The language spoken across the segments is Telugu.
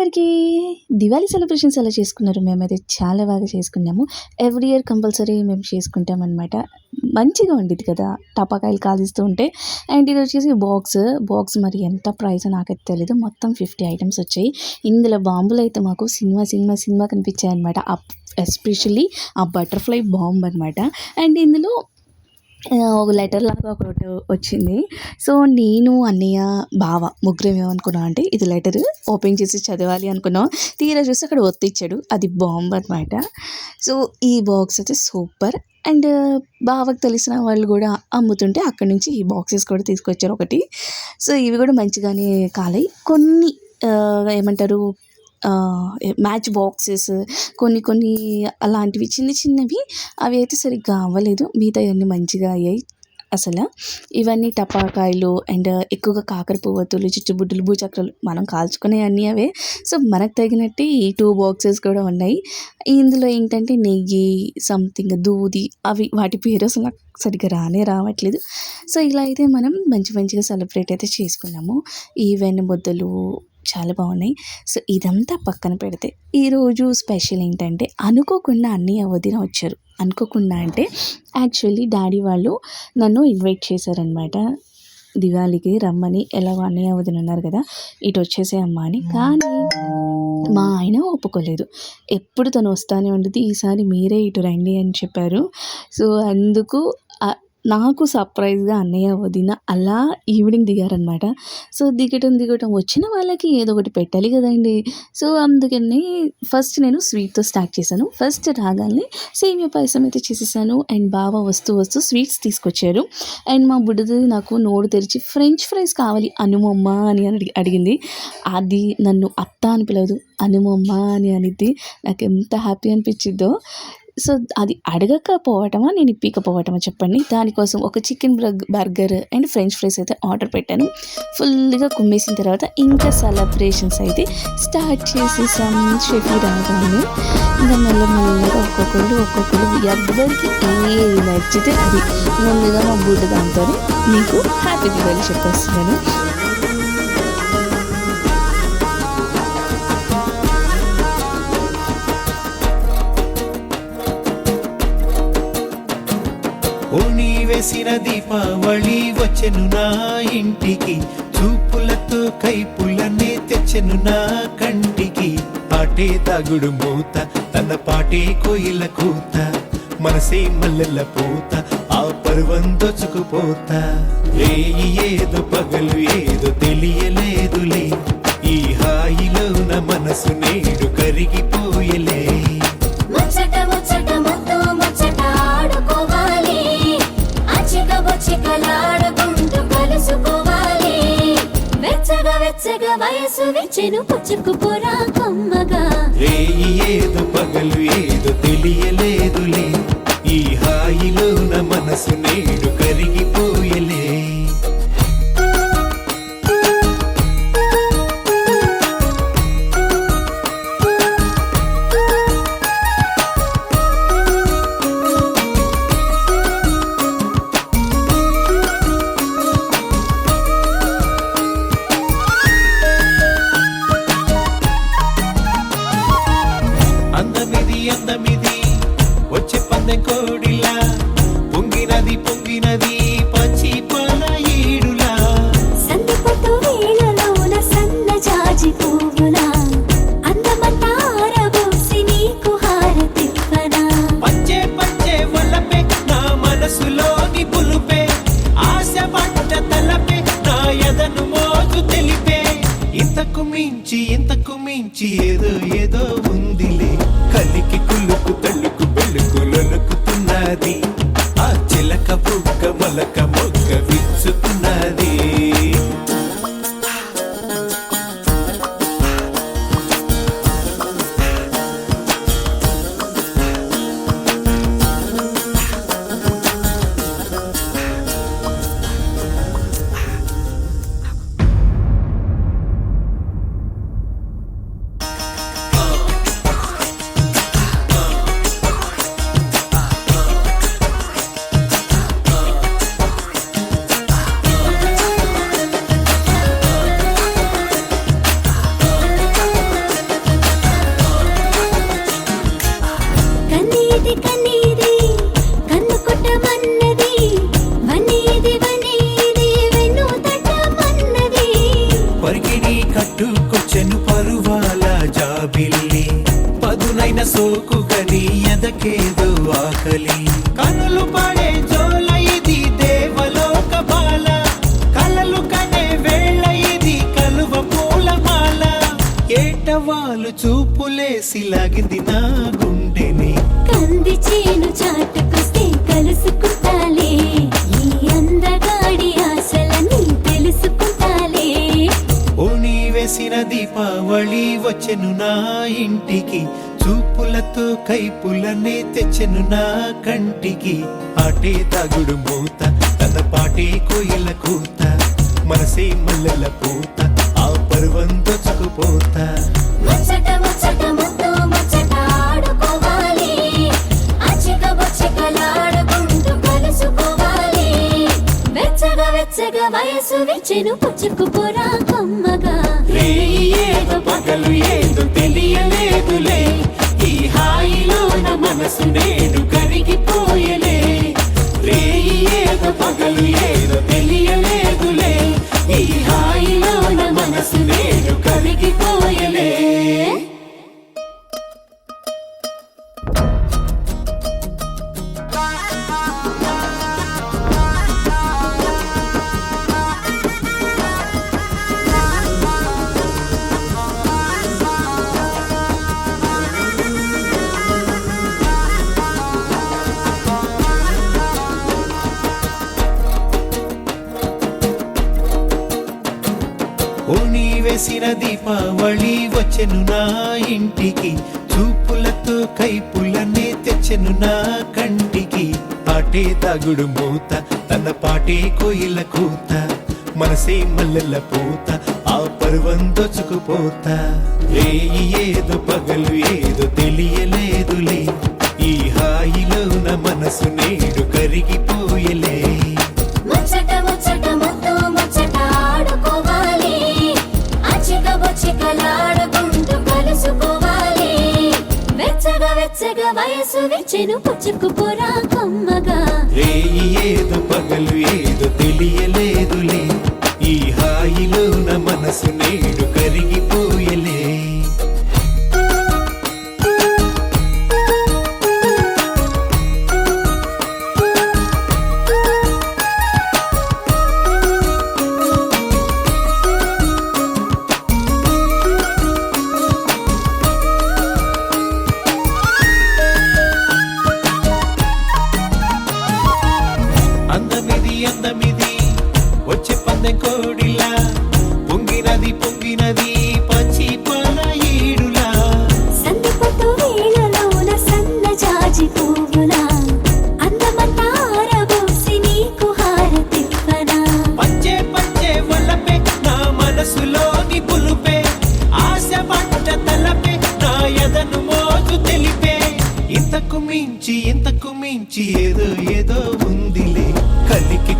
అందరికీ దివాళీ సెలబ్రేషన్స్ ఎలా చేసుకున్నారు? మేమైతే చాలా బాగా చేసుకున్నాము. ఎవ్రీ ఇయర్ కంపల్సరీ మేము చేసుకుంటామన్నమాట. మంచిగా ఉండిద్ది కదా? టపాకాయలు కాలుస్తూ ఉంటే. అండ్ ఇది వచ్చేసి బాక్స్. బాక్స్ మరి ఎంత ప్రైస్ నాకైతే తెలియదు మొత్తం ఫిఫ్టీ ఐటమ్స్ వచ్చాయి. ఇందులో బాంబులు అయితే మాకు సినిమా సినిమా సినిమా కనిపించాయి అనమాట ఎస్పెషల్లీ ఆ బటర్ఫ్లై బాంబ్ అనమాట అండ్ ఇందులో ఒక లెటర్ లాగా ఒకటి వచ్చింది. సో నేను అన్నయ్య బావ ముగ్గురం ఏమనుకున్నాం అంటే ఇది లెటర్ ఓపెన్ చేసి చదవాలి అనుకున్నాం. తీరా చూసి అక్కడ ఒత్తిచ్చాడు అది బాంబు అనమాట సో ఈ బాక్స్ అయితే సూపర్. అండ్ బావకు తెలిసిన వాళ్ళు కూడా అమ్ముతుంటే అక్కడ నుంచి ఈ బాక్సెస్ కూడా తీసుకొచ్చారు ఒకటి. సో ఇవి కూడా మంచిగానే కాలాయి. కొన్ని ఏమంటారు మ్యాచ్ బాక్సెస్ కొన్ని కొన్ని అలాంటివి. చిన్న చిన్నవి అవి అయితే సరిగ్గా అవ్వలేదు. మిగతా అన్నీ మంచిగా అయ్యాయి అసలు. ఇవన్నీ టపాకాయలు అండ్ ఎక్కువగా కాకర పువ్వతులు చిచ్చుబుడ్డులు భూచక్రాలు మనం కాల్చుకునే అన్నీ అవే. సో మనకు తగినట్టు ఈ టూ బాక్సెస్ కూడా ఉన్నాయి. ఇందులో ఏంటంటే నెయ్యి సంథింగ్ దూది అవి వాటి పేరు అసలు నాకు సరిగ్గా రానే రావట్లేదు. సో ఇలా అయితే మనం మంచి మంచిగా సెలబ్రేట్ అయితే చేసుకున్నాము. ఈవెన్ ముద్దలు చాలా బాగున్నాయి. సో ఇదంతా పక్కన పెడితే ఈరోజు స్పెషల్ ఏంటంటే అనుకోకుండా అన్నయ్య వదిన వచ్చారు. అనుకోకుండా అంటే యాక్చువల్లీ డాడీ వాళ్ళు నన్ను ఇన్వైట్ చేశారనమాట దివాళీకి రమ్మని ఎలాగో అన్నయ్య వదిన ఉన్నారు కదా ఇటు వచ్చేసే అమ్మ అని. కానీ మా ఆయన ఒప్పుకోలేదు. ఎప్పుడు తను వస్తానే ఉంటుంది ఈసారి మీరే ఇటు రండి అని చెప్పారు. సో అందుకు నాకు సర్ప్రైజ్గా అన్నయ్య వదిన అలా ఈవినింగ్ దిగారనమాట సో దిగటం దిగటం వచ్చిన వాళ్ళకి ఏదో ఒకటి పెట్టాలి కదండి. సో అందుకని ఫస్ట్ నేను స్వీట్తో స్టార్ట్ చేశాను. ఫస్ట్ రాగానే సేమియా పాయసం అయితే చేసేసాను. అండ్ బావ వస్తూ వస్తూ స్వీట్స్ తీసుకొచ్చారు అండ్ మా బుడ్డది నాకు నోరు తెరిచి ఫ్రెంచ్ ఫ్రైస్ కావాలి అనుమమ్మ అని అని అడిగింది. అది నన్ను అత్త అని పిలవదు. అనుమమ్మ అని అనిద్ది. నాకు ఎంత హ్యాపీ అనిపించిద్దో సో అది అడగకపోవటమా నేను ఇప్పకపోవటమా చెప్పండి. దానికోసం ఒక chicken burger and french fries అయితే ఆర్డర్ పెట్టాను. ఫుల్గా కుమ్మేసిన తర్వాత ఇంకా సెలబ్రేషన్స్ అయితే స్టార్ట్ చేసేసాం షెఫీ రాగానే ఇంకా మెల్లమెల్లగా ఒక్కొక్కరు ఒక్కొక్కరు ఎవరికి ఏది నచ్చితే అది ముందుగా మా బుడ్డ దాంతో మీకు హ్యాపీ దివాళీ చెప్పేస్తున్నాను. ఓణి వేసిన దీపావళి వచ్చెను నా ఇంటికి. చూపులతో కైపులనే తెచ్చెను నా కంటికి. పాటే తాగుడు మూత తన పాటే కోయిల కూత. మనసే మల్లెల పూత ఆ పర్వం దొచ్చుకుపోత రేయి ఏదో పగలు ఏదో తెలియలేదులే. ఈ హాయిలో నా మనసు నేడు కరిగిపోయలే. ముచ్చట ముచ్చట మొత్తం బుచ్చికలాడుకుంటూ కలుసుకోవాలి. వెచ్చగా వెచ్చగా వయసు వెచ్చెను పుచ్చుకుపోరా కమ్మగా. రేయి ఏదో పగలు ఏదో తెలియలేదులే. ఈ హాయిలో నా మనసు నేడు కరిగిపోయలే. మనసులోని పులుపే ఆశ పట్ట తలపే నా ఎదను మోజు తెలిపే. ఇంతకు మించి ఇంతకు మించి ఏదో ఏదో ఉందిలే. కలికి కులుకు తల్లుకు పెళ్ళుకు లొలుకుతున్నది ఆ చిలక పువ్వు వచ్చెను పరువాల జాబిల్లి. పదునైన సోకు గని ఎదకేదో ఆకలి. కనులు పడే జోల ఇది దేవలోక బాల. కలలు కనే వేళ ఇది కలువ పూలమాల. ఏటవాలు చూపులేసి లాగింది నా గుండెని. కంది చేను తెచ్చెను నా ఇంటికి చూపులతో కైపులనే తెచ్చెను నా కంటికి. ఆటే తాగుడు మూత తలపాటే కోయిల కూత మనసే మల్లెల పూత ఆ పర్వం దొచ్చుకుపోత వెచ్చగా వయసు వెచ్చెను పుచ్చుకు తెలియలేదులే. ఈ దీపావళి వచ్చెను నా ఇంటికి. చూపులతో కైపులనే తెచ్చెను నా కంటికి. పాటే తగుడు మూత తన పాటే కోయిల కూత. మనసే మల్లెల పూత ఆ పర్వం దొచ్చుకుపోతా ఏదో పగలు ఏదో తెలియలేదులే. ఈ హాయిలోన మనసు నేడు కరిగిపోయలే. అచ్చిక బొచ్చికలాడుకుంటూ కలుసుకోవాలి. వెచ్చగా వెచ్చగా వయసు వెచ్చెను పుచ్చుకుపోరా కమ్మగా. రేయి ఏదో పగలు ఏదో తెలియలేదులే. ఈ హాయిలోన మనసు నేడు కరిగిపోయే ఏదో ఏదో ఉందిలే. కలికి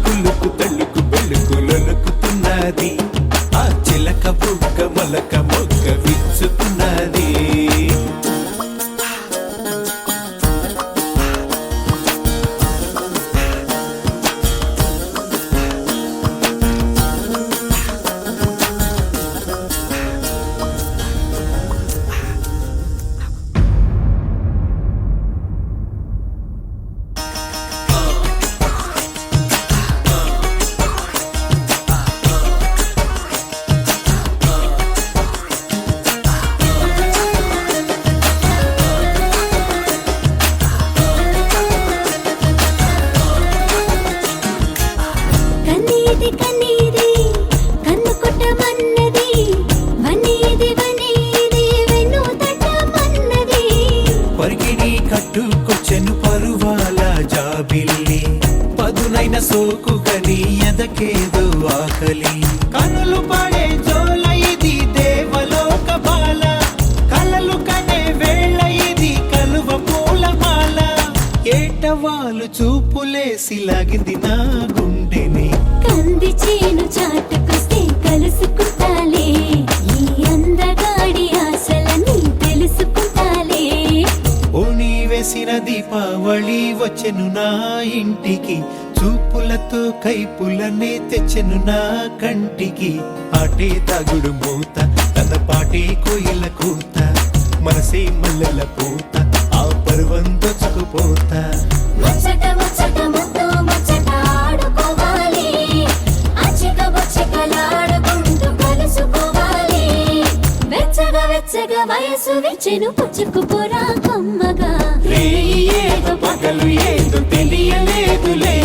చూపులేసి లాగింది నా గుండెని. కంది చేను చాటుకొస్తే కలుసుకుంటాలే. ఈ అందగాడి ఆశలని తెలుసుకుంటాలే. ఓణి వేసిన దీపావళి వచ్చెను నా ఇంటికి. చూపులతో కైపులనే తెచ్చెను నా కంటికి. ఆటే తాగుడు మూత తన పాటే కోయిల కూత. మనసే మల్లెల పూత దొచ్చుకుపోతా ముచ్చట ముచ్చట ముద్దు ముచ్చట ఆడుకోవాలి. అచ్చక బొచ్చకలాడుకుంటూ కలుసుకోవాలి. వెచ్చగా వెచ్చగా వయసు విచ్చెను పుచ్చుకుపోరా కమ్మగా. ఏదో పగలు ఏదో తెలియలేదులే.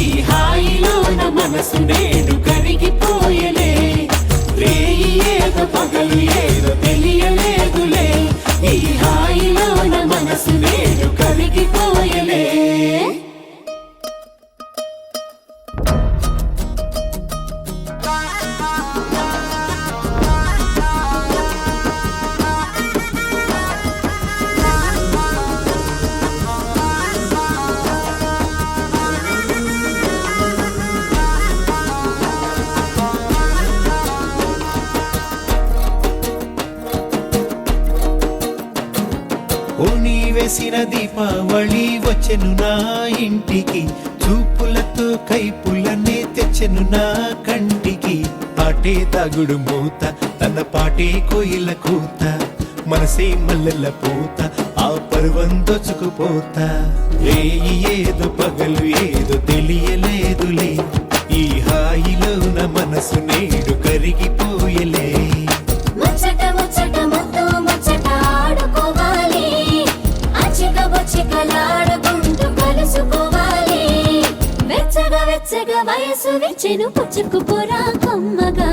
ఈ హాయిలో నా మనసు నేడు కరిగిపోయలే. రేయి ఏదో పగలు ఏదో తెలియలేదులే. ఈ హాయిలో మనసు నేడు కరిగిపోయలే. ఓణి దీపావళి వచ్చెను నా ఇంటికి. చూపులతో కైపులనే తెచ్చెను నా కంటికి. పాటే తాగుడు మూత తన పాటే కోయిల కూత. మనసే మల్లెల పూత ఆ పర్వం దొచ్చుకుపోత రేయి ఏదో పగలు ఏదో వెచ్చగా పచ్చకు పొరా కొమ్మగా.